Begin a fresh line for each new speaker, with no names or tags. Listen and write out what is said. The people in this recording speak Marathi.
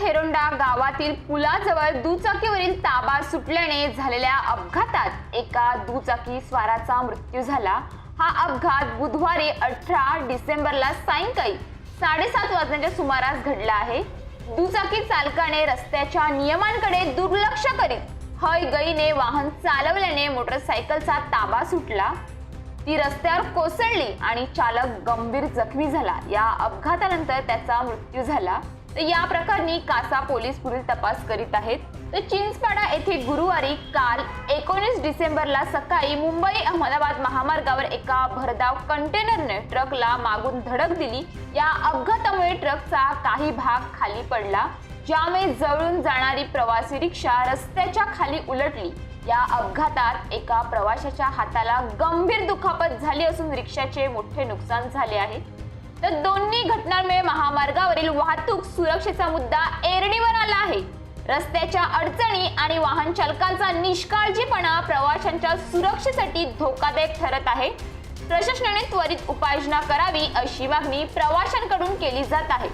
थेरोंडा गावातील पुलाजवळ दुचाकीवरील ताबा सुटल्याने झालेल्या अपघातात एका दुचाकी स्वाराचा मृत्यू झाला. हा अपघात बुधवारी अठरा डिसेंबरला सायंकाळी साडेसात वाजण्याच्या सुमारास घडला आहे. दुचाकी चालकाने रस्त्याच्या नियमांकडे दुर्लक्ष करीत हय गईने वाहन चालवल्याने मोटरसायकलचा ताबा सुटला. ती रस्त्यावर कोसळली आणि चालक गंभीर जखमी झाला. या अपघातानंतर त्याचा मृत्यू झाला. तर या प्रकरणी कासा पोलीस पुढील तपास करीत आहेत. तर चिंचपाडा येथे गुरुवारी काल एकोणीस डिसेंबरला सकाळी मुंबई अहमदाबाद महामार्गावर एका भरधाव कंटेनरने ट्रकला मागून धडक दिली. या अपघातामुळे ट्रकचा काही भाग खाली पडला. ज्यामुळे जळून जाणारी प्रवासी रिक्षा रस्त्याच्या खाली उलटली. या अपघातात एका प्रवाशाच्या हाताला गंभीर दुखापत झाली असून रिक्षाचे मोठे नुकसान झाले आहे. तर दोन घटनांमुळे महामार्गावरील वाहतूक सुरक्षेचा मुद्दा एरणीवर आला आहे. रस्त्याच्या अडचणी आणि वाहन चालकांचा निष्काळजीपणा प्रवाशांच्या सुरक्षेसाठी धोकादायक ठरत आहे. प्रशासनाने त्वरित उपाययोजना करावी अशी मागणी प्रवाशांकडून केली जात आहे.